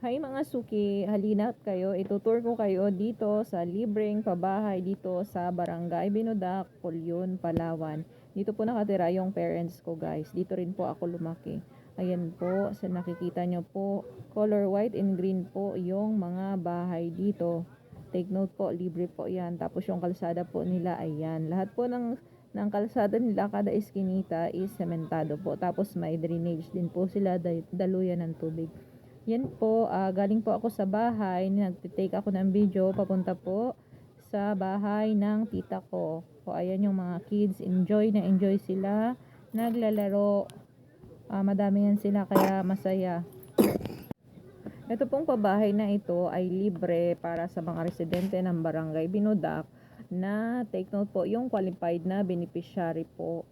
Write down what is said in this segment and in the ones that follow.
Hi mga suki, halina't kayo. Itutour ko kayo dito sa libreng pabahay dito sa Barangay Binodak, Pulyon, Palawan. Dito po nakatira yung parents ko guys. Dito rin po ako lumaki. Ayan po, sa nakikita nyo po, color white and green po yung mga bahay dito. Take note po, libre po yan. Tapos yung kalsada po nila, ayan. Lahat po ng, ng kalsada nila, kada iskinita is sementado po. Tapos may drainage din po sila, dal- daluyan ng tubig. Yan po, ah, galing po ako sa bahay, nagtitake ako ng video, papunta po sa bahay ng tita ko. O ayan yung mga kids, enjoy na enjoy sila, naglalaro. Ah, madami yan sila kaya masaya. Ito pong pabahay na ito ay libre para sa mga residente ng Barangay Binodak na take note po yung qualified na beneficiary po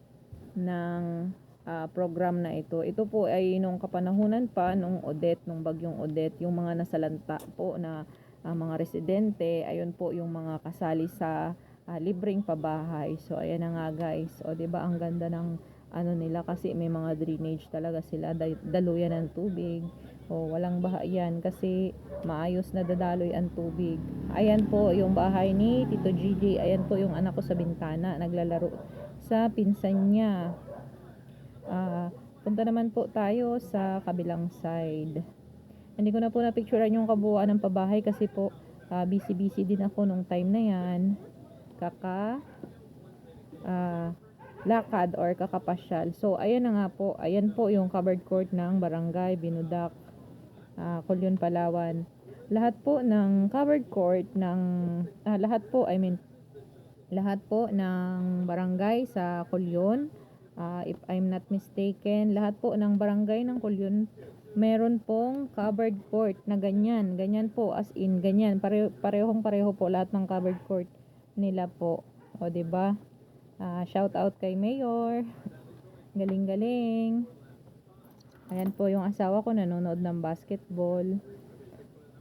ng ah, program na ito. Ito po ay nung kapanahunan pa nung Odette, nung bagyong Odette, yung mga nasalanta po na ah, mga residente, ayun po yung mga kasali sa ah, libreng pabahay. So ayan na nga guys. O 'di ba ang ganda ng ano nila kasi may mga drainage talaga sila, daluyan ng tubig. O walang baha yan kasi maayos na dadaloy ang tubig. Ayan po yung bahay ni Tito Gigi. Ayan po yung anak ko sa bintana, naglalaro sa pinsan niya. Punta naman po tayo sa kabilang side. Hindi ko na po na-picturean yung kabuuan ng pabahay kasi po ah, busy-busy din ako nung time na yan. Kaka ah, lakad or kakapasyal. So, ayan na nga po. Ayan po yung covered court ng Barangay Binudak, ah, Kulyon, Palawan. Lahat po ng covered court ng ah, lahat po, I mean lahat po ng barangay sa Kulyon, ah, if I'm not mistaken, lahat po ng barangay ng Kulyon meron pong covered court na ganyan, ganyan po as in ganyan, pare parehong pareho po lahat ng covered court nila po. O ba? Ah, shout out kay Mayor. Galing-galing. Ayan po yung asawa ko nanonood ng basketball.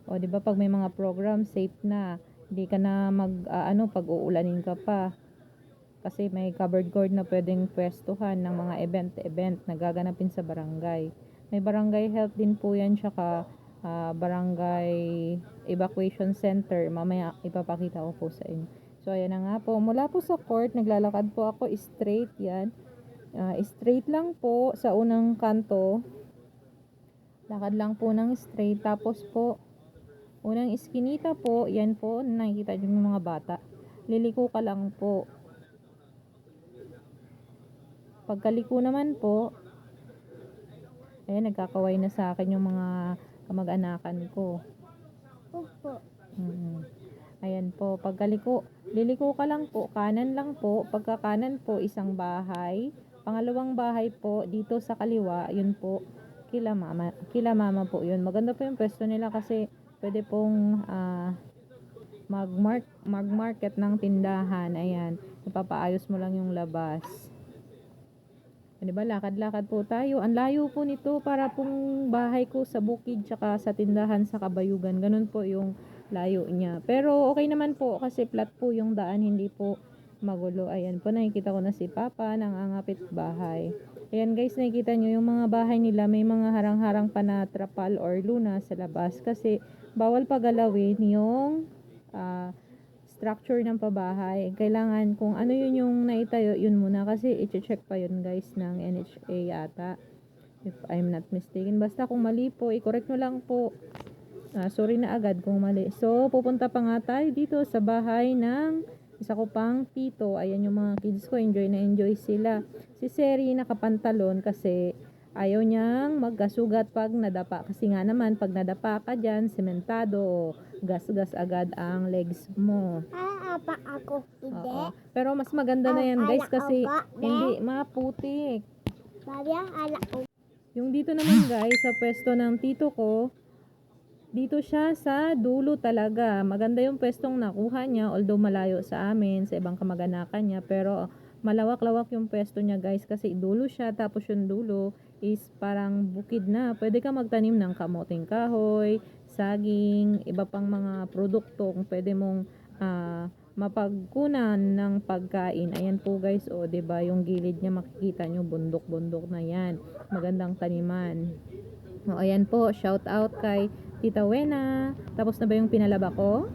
O 'di ba pag may mga program safe na. Hindi ka na mag ah, ano pag uulanin ka pa. Kasi may covered court na pwedeng pwestuhan ng mga event-event na gaganapin sa barangay. May barangay health din po yan tsaka ah, barangay evacuation center. Mamaya ipapakita ko po sa inyo. So ayan na nga po. Mula po sa court, naglalakad po ako straight yan. Ah, straight lang po sa unang kanto. Lakad lang po ng straight. Tapos po, unang iskinita po, yan po, nakikita yung mga bata. Liliko ka lang po. Pagkaliko naman po, ayan, nagkakaway na sa akin yung mga kamag-anakan ko. Opo. Mm. Ayan po, pagkaliko, liliko ka lang po, kanan lang po, pagka kanan po, isang bahay. Pangalawang bahay po, dito sa kaliwa, yun po, kila mama, kila mama po yun. Maganda po yung pwesto nila kasi pwede pong ah, mag-mark, mag-market ng tindahan. Ayan, ipapaayos mo lang yung labas. Di ba, lakad-lakad po tayo. Ang layo po nito para pong bahay ko sa bukid tsaka sa tindahan sa Kabayugan. Ganun po yung layo niya. Pero okay naman po kasi flat po yung daan, hindi po magulo. Ayan po, nakikita ko na si Papa ng angapit bahay. Ayan guys, nakikita nyo yung mga bahay nila may mga harang-harang pa na trapal or luna sa labas kasi bawal pagalawin yung ah, structure ng pabahay. Kailangan kung ano yun yung naitayo, yun muna kasi i-check pa yun guys ng NHA yata. If I'm not mistaken. Basta kung mali po, i-correct nyo lang po. Ah, sorry na agad kung mali. So, pupunta pa nga tayo dito sa bahay ng isa ko pang tito. Ayan yung mga kids ko. Enjoy na enjoy sila. Si Seri nakapantalon kasi ayaw niyang magkasugat pag nadapa. Kasi nga naman, pag nadapa ka dyan, sementado, gas-gas agad ang legs mo. Ah, apa ako. Hindi. Oo. Pero mas maganda na yan guys kasi hindi maputik. Maria, ala ko. Yung dito naman guys, sa pwesto ng tito ko, dito siya sa dulo talaga. Maganda yung pwestong nakuha niya, although malayo sa amin, sa ibang kamag-anakan niya. Pero malawak-lawak yung pwesto niya guys kasi dulo siya, tapos yung dulo is parang bukid na. Pwede ka magtanim ng kamoting kahoy, saging, iba pang mga produkto kung pwede mong ah, mapagkunan ng pagkain. Ayan po guys, o 'di ba yung gilid niya makikita nyo bundok-bundok na 'yan. Magandang taniman. O, ayan po, shout out kay Tita Wena. Tapos na ba yung pinalaba ko?